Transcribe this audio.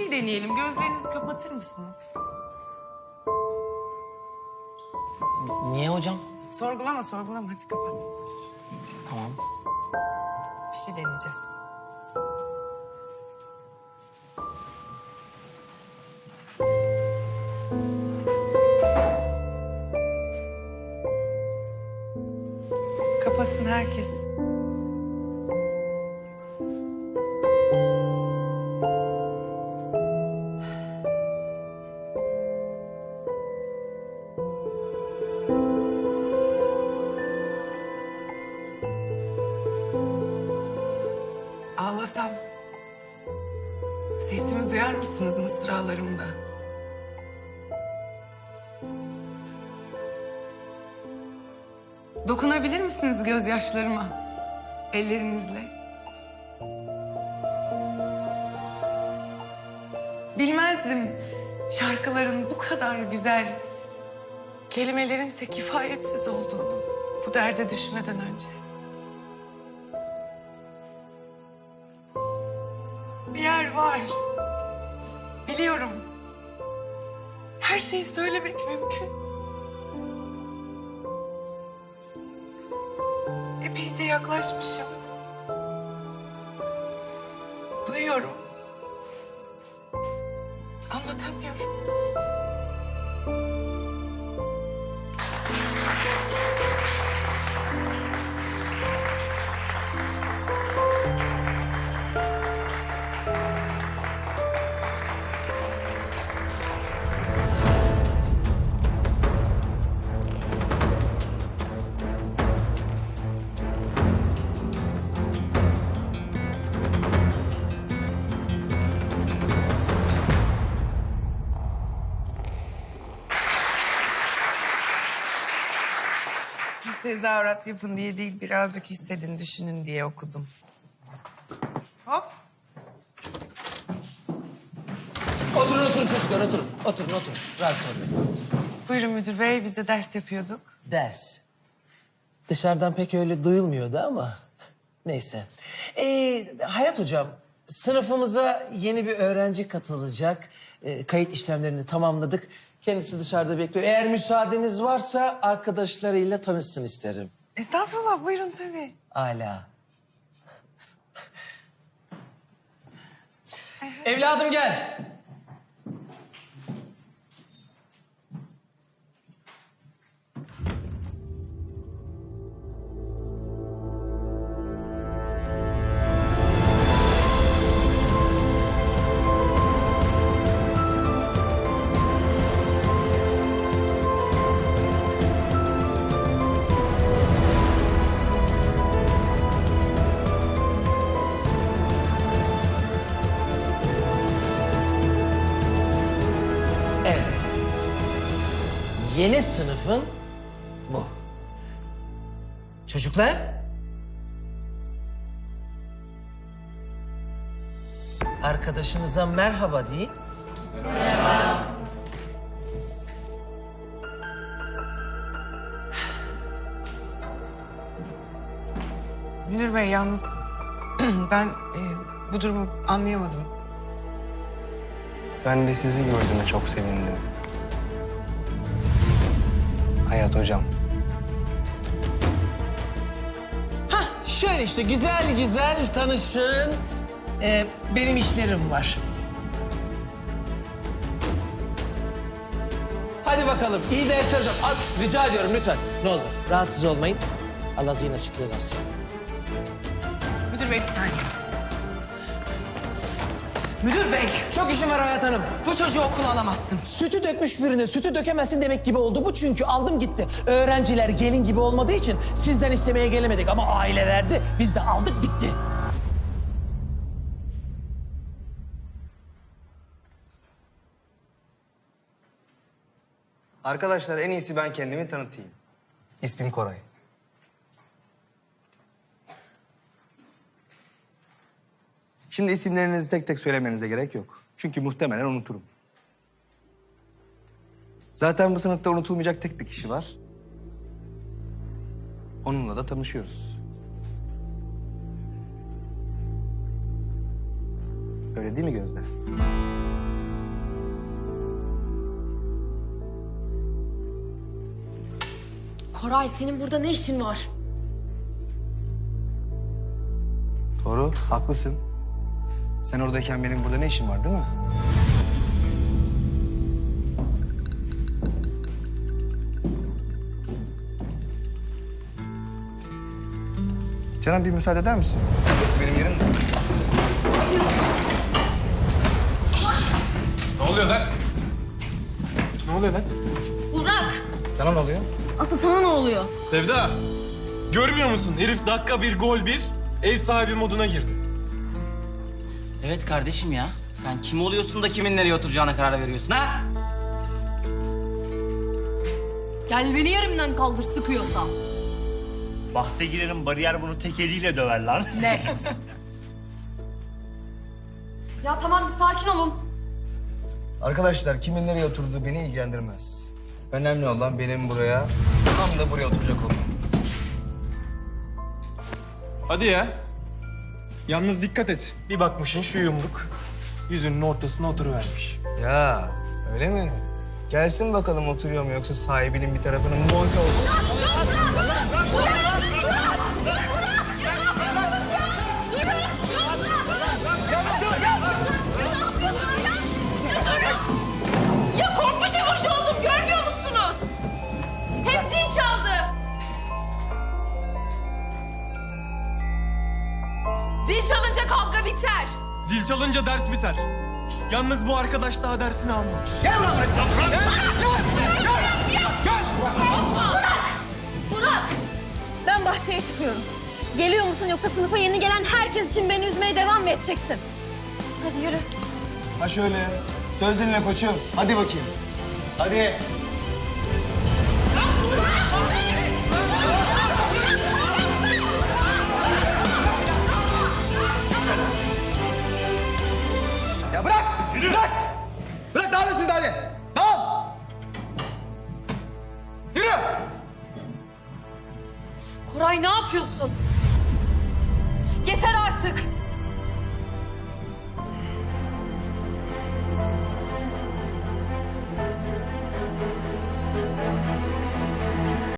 şey deneyelim. Gözlerinizi kapatır mısınız? Niye hocam? Sorgulama sorgulama hadi kapat. Tamam. Bir şey deneyeceğiz. Kapasın herkes. Ağlasam sesimi duyar mısınız mısralarımda? Dokunabilir misiniz gözyaşlarıma ellerinizle? Bilmezdim şarkıların bu kadar güzel, kelimelerin ise kifayetsiz olduğunu bu derde düşmeden önce. Bir yer var. Biliyorum. Her şeyi söylemek mümkün. Epeyce yaklaşmışım. Duyuyorum. Tezahürat yapın diye değil, birazcık hissedin, düşünün diye okudum. Hop. Oturun oturun çocuklar oturun. Oturun oturun. Rahatsız olmayın. Buyurun müdür bey, biz de ders yapıyorduk. Ders. Dışarıdan pek öyle duyulmuyordu ama neyse. Ee, Hayat hocam sınıfımıza yeni bir öğrenci katılacak. Ee, kayıt işlemlerini tamamladık. Kendisi dışarıda bekliyor. Eğer müsaadeniz varsa arkadaşlarıyla tanışsın isterim. Estağfurullah, buyurun tabii. Ala. Evladım gel. Yeni sınıfın bu. Çocuklar. Arkadaşınıza merhaba deyin. Müdür bey yalnız ben e, bu durumu anlayamadım. Ben de sizi gördüğüme çok sevindim. Hayat hocam. Hah şöyle işte güzel güzel tanışın. Ee, benim işlerim var. Hadi bakalım iyi dersler hocam. Al, rica ediyorum lütfen. Ne olur rahatsız olmayın. Allah zihin açıklığı versin. Müdür bey bir saniye. Müdür bey. Çok işim var Hayat Hanım. Bu çocuğu okula alamazsınız. Sütü dökmüş birine sütü dökemezsin demek gibi oldu bu çünkü aldım gitti. Öğrenciler gelin gibi olmadığı için sizden istemeye gelemedik ama aile verdi. Biz de aldık bitti. Arkadaşlar en iyisi ben kendimi tanıtayım. İsmim Koray. Şimdi isimlerinizi tek tek söylemenize gerek yok. Çünkü muhtemelen unuturum. Zaten bu sınıfta unutulmayacak tek bir kişi var. Onunla da tanışıyoruz. Öyle değil mi Gözde? Koray senin burada ne işin var? Doğru, haklısın. Sen oradayken benim burada ne işim var değil mi? Canım bir müsaade eder misin? Burası benim yerim de. Ne oluyor lan? Ne oluyor lan? Burak! Sana ne oluyor? Asıl sana ne oluyor? Sevda, görmüyor musun? Herif dakika bir gol bir, ev sahibi moduna girdi. Evet kardeşim ya. Sen kim oluyorsun da kimin nereye oturacağına karar veriyorsun ha? Gel beni yerimden kaldır sıkıyorsa. Bahse girerim bariyer bunu tek eliyle döver lan. Net. ya tamam bir sakin olun. Arkadaşlar kimin nereye oturduğu beni ilgilendirmez. Önemli olan benim buraya, tam da buraya oturacak olmam. Hadi ya. Yalnız dikkat et. Bir bakmışın şu yumruk yüzünün ortasına oturuvermiş. Ya öyle mi? Gelsin bakalım oturuyor mu yoksa sahibinin bir tarafının monte olsun. Zil çalınca kavga biter. Zil çalınca ders biter. Yalnız bu arkadaş daha dersini almamış. Burak! Ben bahçeye çıkıyorum. Geliyor musun yoksa sınıfa yeni gelen herkes için beni üzmeye devam mı edeceksin? Hadi yürü. Ha şöyle, söz dinle koçum. Hadi bakayım. Hadi. Koray ne yapıyorsun? Yeter artık.